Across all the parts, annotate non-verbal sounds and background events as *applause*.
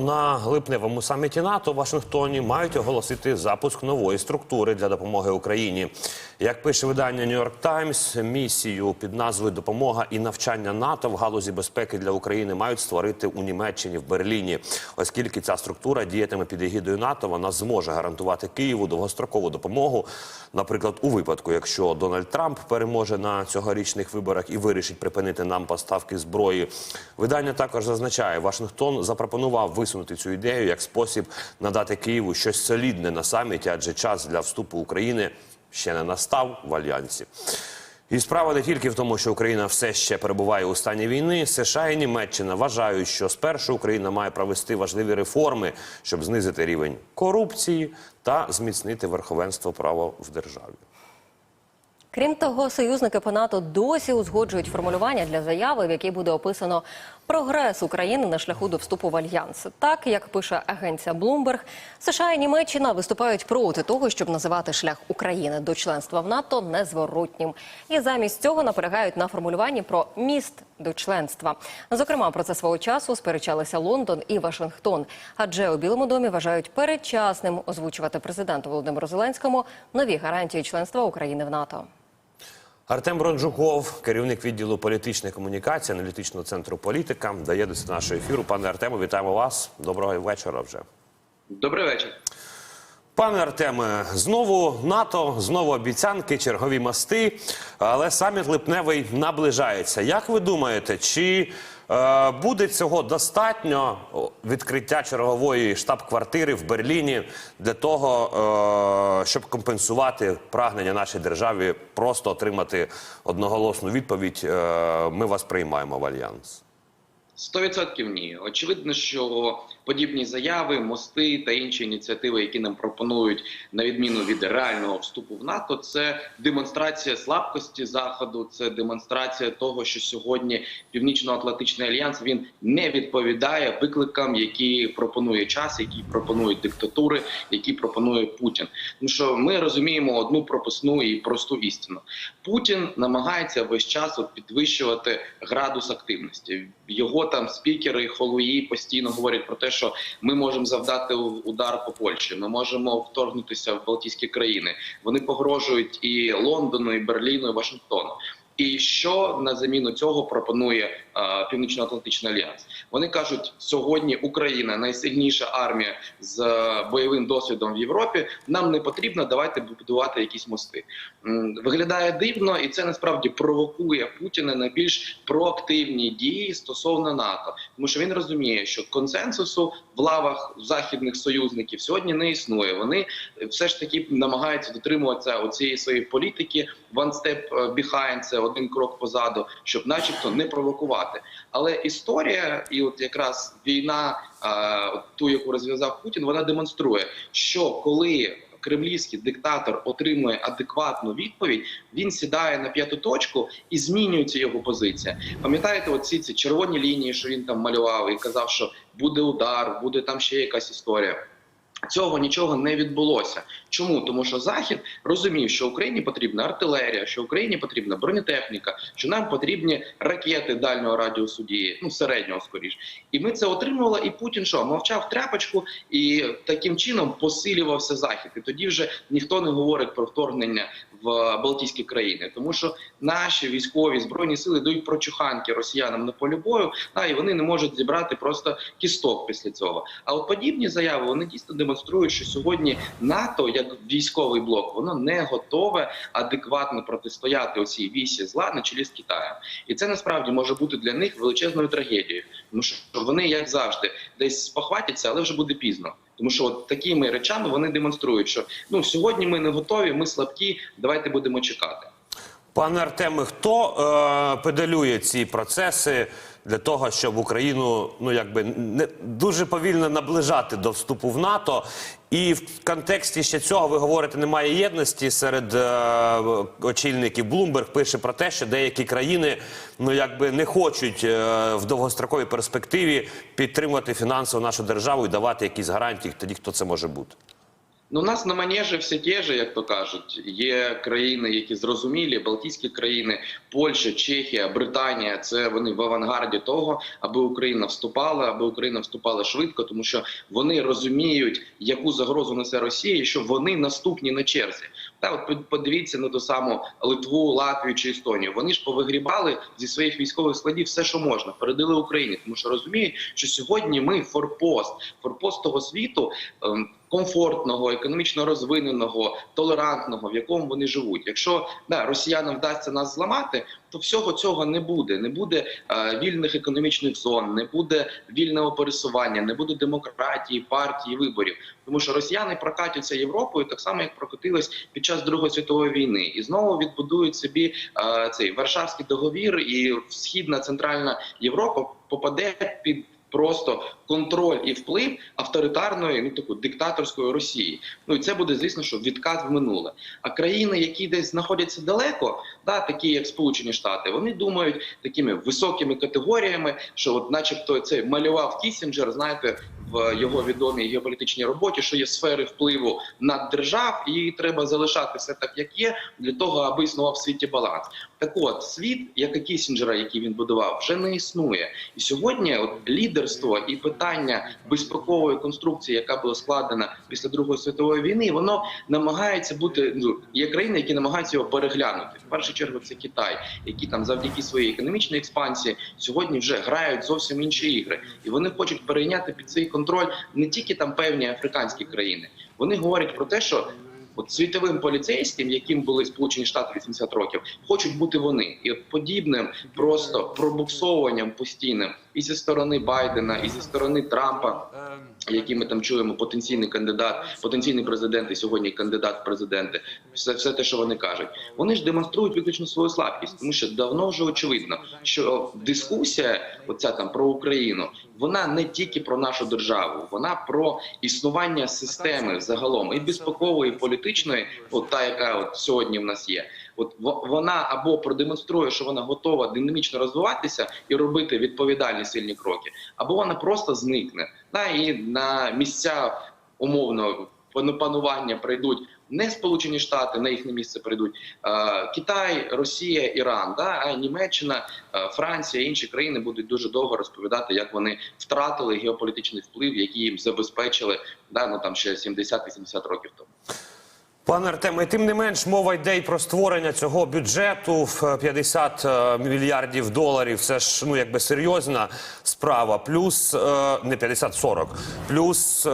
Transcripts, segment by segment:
На липневому саміті НАТО в Вашингтоні мають оголосити запуск нової структури для допомоги Україні. Як пише видання New York Times, місію під назвою Допомога і навчання НАТО в галузі безпеки для України мають створити у Німеччині в Берліні. Оскільки ця структура діятиме під егідою НАТО, вона зможе гарантувати Києву довгострокову допомогу. Наприклад, у випадку, якщо Дональд Трамп переможе на цьогорічних виборах і вирішить припинити нам поставки зброї. Видання також зазначає, Вашингтон запропонував висунути цю ідею як спосіб надати Києву щось солідне на саміті, адже час для вступу України ще не настав в альянсі. І справа не тільки в тому, що Україна все ще перебуває у стані війни. США і Німеччина вважають, що спершу Україна має провести важливі реформи, щоб знизити рівень корупції та зміцнити верховенство права в державі. Крім того, союзники по НАТО досі узгоджують формулювання для заяви, в якій буде описано прогрес України на шляху до вступу в альянс. Так як пише агенція Bloomberg, США і Німеччина виступають проти того, щоб називати шлях України до членства в НАТО незворотнім, і замість цього наполягають на формулюванні про міст до членства. Зокрема, про це свого часу сперечалися Лондон і Вашингтон, адже у Білому домі вважають передчасним озвучувати президенту Володимиру Зеленському нові гарантії членства України в НАТО. Артем Бронджуков, керівник відділу політичної комунікації аналітичного центру політика, дає до нашого ефіру. Пане Артему, вітаємо вас. Доброго вечора вже. Добрий вечір. Пане Артеме, знову НАТО, знову обіцянки, чергові мости, але саміт липневий наближається. Як ви думаєте, чи буде цього достатньо відкриття чергової штаб-квартири в Берліні для того, е, щоб компенсувати прагнення нашій державі просто отримати одноголосну відповідь? Е, ми вас приймаємо в альянс. 100% ні. Очевидно, що подібні заяви, мости та інші ініціативи, які нам пропонують на відміну від реального вступу в НАТО, це демонстрація слабкості заходу, це демонстрація того, що сьогодні Північно-Атлантичний альянс він не відповідає викликам, які пропонує час, які пропонують диктатури, які пропонує Путін. Тому що ми розуміємо одну прописну і просту істину: Путін намагається весь час підвищувати градус активності. Його там спікери, холуї постійно говорять про те, що ми можемо завдати удар по Польщі, ми можемо вторгнутися в Балтійські країни. Вони погрожують і Лондону, і Берліну, і Вашингтону. І що на заміну цього пропонує е, Північно-Атлантичний альянс? Вони кажуть, сьогодні Україна найсильніша армія з е, бойовим досвідом в Європі. Нам не потрібно, давайте будувати якісь мости. Виглядає дивно, і це насправді провокує Путіна на більш проактивні дії стосовно НАТО, тому що він розуміє, що консенсусу в лавах західних союзників сьогодні не існує. Вони все ж таки намагаються дотримуватися оцієї своєї політики one step behind, це один крок позаду, щоб, начебто, не провокувати. Але історія, і от якраз війна, ту, яку розв'язав Путін, вона демонструє, що коли кремлівський диктатор отримує адекватну відповідь, він сідає на п'яту точку і змінюється його позиція. Пам'ятаєте, оці ці червоні лінії, що він там малював, і казав, що буде удар, буде там ще якась історія. Цього нічого не відбулося. Чому? Тому що Захід розумів, що Україні потрібна артилерія, що Україні потрібна бронетехніка, що нам потрібні ракети дальнього радіусу дії, ну середнього скоріш. І ми це отримували. І Путін що мовчав тряпочку, і таким чином посилювався захід. І тоді вже ніхто не говорить про вторгнення в Балтійські країни, тому що наші військові збройні сили дають прочуханки росіянам на полі бою, а і вони не можуть зібрати просто кісток після цього. А от подібні заяви вони дійсно демонструють, що сьогодні НАТО, як військовий блок, воно не готове адекватно протистояти оцій вісі зла на чолі з Китаєм, і це насправді може бути для них величезною трагедією, тому що вони, як завжди, десь спохватяться, але вже буде пізно. Тому що от такими речами вони демонструють, що ну сьогодні ми не готові, ми слабкі. Давайте будемо чекати. Пане Артеме, хто е, педалює ці процеси для того, щоб Україну ну якби не дуже повільно наближати до вступу в НАТО? І в контексті ще цього ви говорите, немає єдності серед е, очільників. Блумберг пише про те, що деякі країни ну якби не хочуть е, в довгостроковій перспективі підтримувати фінансово нашу державу і давати якісь гарантії. Тоді хто це може бути? Ну, у нас на манежі все ті ж, як то кажуть. Є країни, які зрозумілі, Балтійські країни, Польща, Чехія, Британія. Це вони в авангарді того, аби Україна вступала, аби Україна вступала швидко, тому що вони розуміють, яку загрозу несе Росія, і що вони наступні на черзі. Та от подивіться на ту саму Литву, Латвію чи Естонію. Вони ж повигрібали зі своїх військових складів все, що можна, передали Україні, тому що розуміють, що сьогодні ми форпост, форпост того світу. Комфортного, економічно розвиненого, толерантного, в якому вони живуть. Якщо да, росіянам вдасться нас зламати, то всього цього не буде. Не буде е, вільних економічних зон, не буде вільного пересування, не буде демократії, партії, виборів. Тому що росіяни прокатяться Європою так само, як прокотились під час Другої світової війни, і знову відбудують собі е, цей Варшавський договір, і східна центральна Європа попаде під. Просто контроль і вплив авторитарної, ну таку диктаторської Росії. Ну і це буде, звісно, що відкат в минуле. А країни, які десь знаходяться далеко, да, такі як Сполучені Штати, вони думають такими високими категоріями, що, от, начебто, цей малював Кісінджер, знаєте, в його відомій геополітичній роботі, що є сфери впливу над держав, і треба залишати все так, як є, для того, аби існував в світі баланс. Так от світ, як і Кісінджера, який він будував, вже не існує. І сьогодні от лідерство і питання безпекової конструкції, яка була складена після Другої світової війни, воно намагається бути ну є країни, які намагаються його переглянути. В першу чергу це Китай, які там завдяки своїй економічній експансії сьогодні вже грають зовсім інші ігри, і вони хочуть перейняти під свій контроль не тільки там певні африканські країни. Вони говорять про те, що От світовим поліцейським, яким були Сполучені Штати 80 років, хочуть бути вони, і от подібним просто пробуксовуванням постійним і зі сторони Байдена, і зі сторони Трампа, які ми там чуємо, потенційний кандидат, потенційний президент і сьогодні кандидат в президенти. Все, все те, що вони кажуть, вони ж демонструють виключно свою слабкість, тому що давно вже очевидно, що дискусія, оця там про Україну, вона не тільки про нашу державу, вона про існування системи загалом і безпекової, і політичної, от та яка от сьогодні в нас є. От во- вона або продемонструє, що вона готова динамічно розвиватися і робити відповідальні сильні кроки, або вона просто зникне. Да, і на місця умовно пану- панування прийдуть не Сполучені Штати, на їхнє місце прийдуть Китай, Росія, Іран, да, а Німеччина, Франція, інші країни будуть дуже довго розповідати, як вони втратили геополітичний вплив, який їм забезпечили да, ну, там ще 70-80 років тому. Пане Артеме, тим не менш мова йде й про створення цього бюджету в 50 е, мільярдів доларів. Це ж ну якби серйозна справа. Плюс е, не 50-40, плюс е,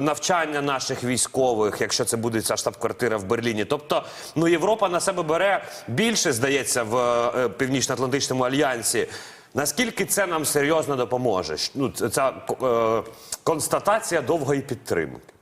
навчання наших військових, якщо це буде ця штаб-квартира в Берліні. Тобто, ну Європа на себе бере більше, здається, в північно-атлантичному альянсі. Наскільки це нам серйозно допоможе? Ну, ця констатація довгої підтримки.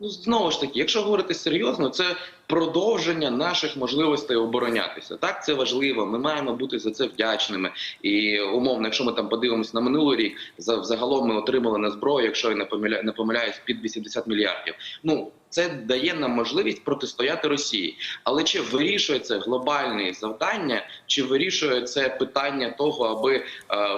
Ну знову ж таки, якщо говорити серйозно, це продовження наших можливостей оборонятися. Так, це важливо. Ми маємо бути за це вдячними. І умовно, якщо ми там подивимося на минулий рік, за загалом ми отримали на зброю, якщо я не помиля... не помиляюсь, під 80 мільярдів. Ну це дає нам можливість протистояти Росії. Але чи вирішує це глобальне завдання, чи вирішує це питання того, аби е,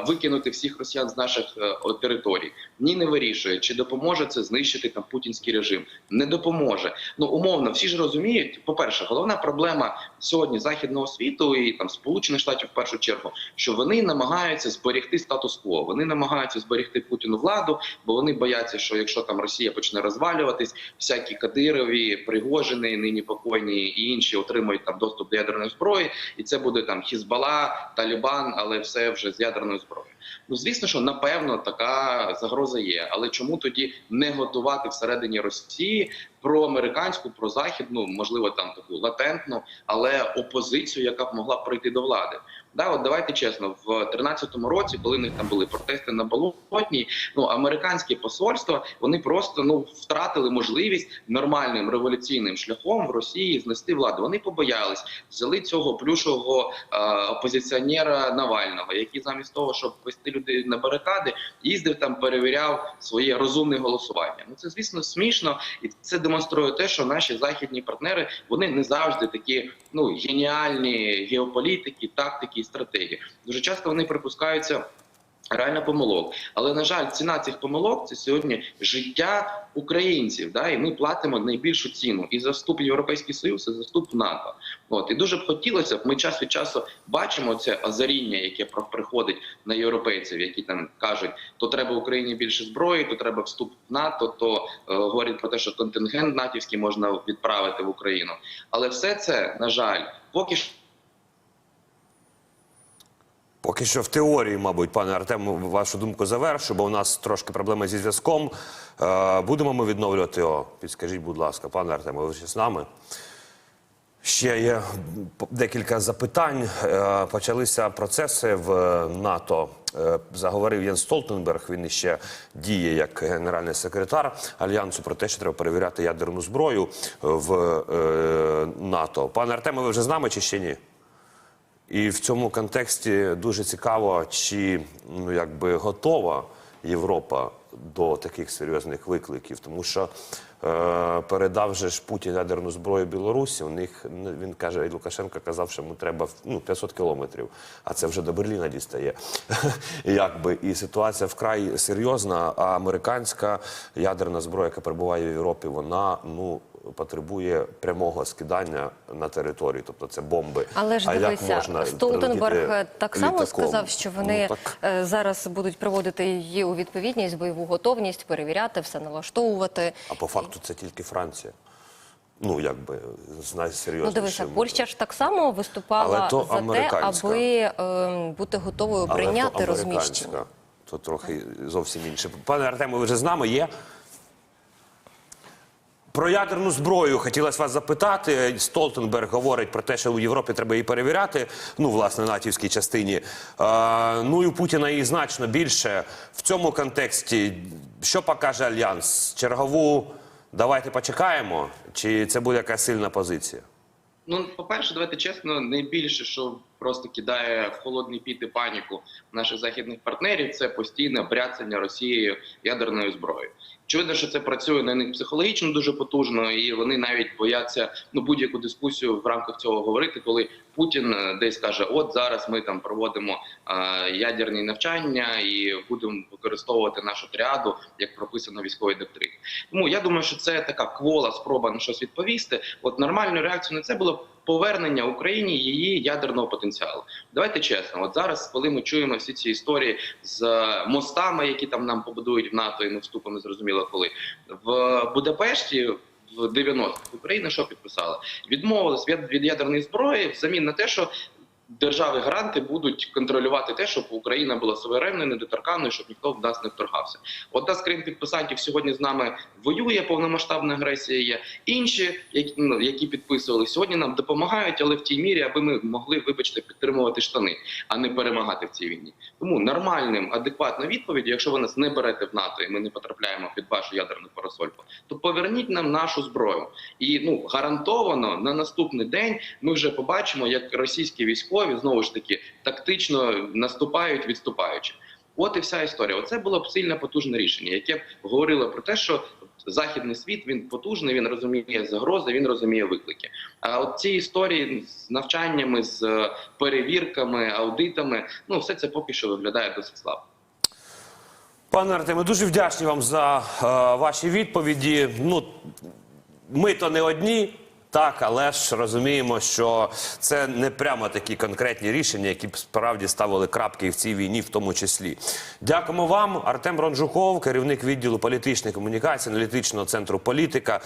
викинути всіх росіян з наших е, територій? Ні, не вирішує. Чи допоможе це знищити там путінський режим? Не допоможе. Ну умовно, всі ж розуміють. По перше, головна проблема сьогодні західного світу і там сполучених штатів в першу чергу, що вони намагаються зберегти статус-кво. Вони намагаються зберегти Путіну владу, бо вони бояться, що якщо там Росія почне розвалюватись, всякі Кадирові, Пригожини, нині покойні і інші отримують там доступ до ядерної зброї, і це буде там Хізбала, Талібан, але все вже з ядерною зброєю. Ну звісно, що напевно така загроза є. Але чому тоді не готувати всередині Росії про американську, про західну, можливо, там таку латентну, але опозицію, яка б могла прийти до влади? Да, от давайте чесно, в 2013 році, коли в них там були протести на болотній, ну американське посольство вони просто ну втратили можливість нормальним революційним шляхом в Росії знести владу. Вони побоялись, взяли цього плюшового е, опозиціонера Навального, який замість того, щоб вести людей на барикади, їздив там, перевіряв своє розумне голосування. Ну це звісно смішно, і це демонструє те, що наші західні партнери вони не завжди такі ну геніальні геополітики, тактики стратегії. Дуже часто вони припускаються Реально помилок, але на жаль, ціна цих помилок це сьогодні життя українців. Да, і ми платимо найбільшу ціну і за вступ Європейський Союз, і за вступ НАТО. От і дуже б хотілося б. Ми час від часу бачимо це озаріння, яке приходить на європейців, які там кажуть, то треба Україні більше зброї, то треба вступ в НАТО, то е, говорять про те, що контингент натівський можна відправити в Україну. Але все це на жаль, поки що. Поки що в теорії, мабуть, пане Артем, вашу думку завершу, бо у нас трошки проблеми зі зв'язком. Е, будемо ми відновлювати його? Підскажіть, будь ласка, пане Артем, ви ще з нами? Ще є декілька запитань. Е, Почалися процеси в НАТО. Е, Заговорив Єн Столтенберг. Він іще діє як генеральний секретар альянсу про те, що треба перевіряти ядерну зброю в е, НАТО. Пане Артеме, ви вже з нами чи ще ні? І в цьому контексті дуже цікаво, чи ну якби готова Європа до таких серйозних викликів, тому що е, передав же ж Путін ядерну зброю Білорусі. У них ну, він каже, і Лукашенко казав, що йому треба ну 500 кілометрів, а це вже до Берліна дістає. *laughs* Якби і ситуація вкрай серйозна. А американська ядерна зброя, яка перебуває в Європі, вона ну потребує прямого скидання на територію, тобто це бомби. Але ж А як дивися, можна Столтенберг так само літаком? сказав, що вони Ну, так. е, зараз будуть приводити її у відповідність, бойову готовність, перевіряти, все налаштовувати. А по факту це тільки Франція. Ну, якби з Ну, найсерйознішим. дивися, Польща ж так само виступала то за те, аби е, бути готовою Але прийняти то розміщення. американська, То трохи зовсім інше. Пане Артему, ви вже з нами є? Про ядерну зброю хотілося вас запитати. Столтенберг говорить про те, що у Європі треба її перевіряти. Ну, власне, натівській частині. Е, ну і у Путіна її значно більше. В цьому контексті, що покаже Альянс? Чергову давайте почекаємо? Чи це буде якась сильна позиція? Ну, по-перше, давайте чесно, найбільше, що просто кидає в холодний піт і паніку наших західних партнерів, це постійне бряцання Росією ядерною зброєю. Очевидно, що це працює на них психологічно дуже потужно, і вони навіть бояться ну будь-яку дискусію в рамках цього говорити, коли Путін е, десь каже: От зараз ми там проводимо е, ядерні навчання і будемо використовувати нашу тріаду, як прописано в військовій доктрині. Тому я думаю, що це така квола спроба на щось відповісти. От нормальною реакцією на це було повернення Україні її ядерного потенціалу. Давайте чесно, от зараз, коли ми чуємо всі ці історії з е, мостами, які там нам побудують в НАТО, і ми вступимо зрозуміло, коли в Будапешті. В 90-х Україна що підписала? Відмовилась від, від ядерної зброї взамін на те, що держави гранти будуть контролювати те, щоб Україна була суверенною, недоторканною, щоб ніхто в нас не вторгався. Одна з країн підписантів сьогодні з нами воює, повномасштабна агресія є. Інші, які, ну, які підписували, сьогодні нам допомагають, але в тій мірі, аби ми могли, вибачте, підтримувати штани, а не перемагати в цій війні. Тому нормальним, адекватна відповідь, якщо ви нас не берете в НАТО і ми не потрапляємо під вашу ядерну парасольку, то поверніть нам нашу зброю. І ну гарантовано на наступний день ми вже побачимо, як російські військові знову ж таки тактично наступають, відступаючи. От і вся історія. Оце було б сильне потужне рішення, яке б говорило про те, що західний світ він потужний, він розуміє загрози, він розуміє виклики. А от ці історії з навчаннями, з е, перевірками, аудитами, ну все це поки що виглядає досить слабо. Пане Артеме, дуже вдячні вам за е, ваші відповіді. Ну, ми то не одні. Так, але ж розуміємо, що це не прямо такі конкретні рішення, які б справді ставили крапки в цій війні, в тому числі. Дякуємо вам, Артем Ронжуков, керівник відділу політичної комунікації, аналітичного центру політика.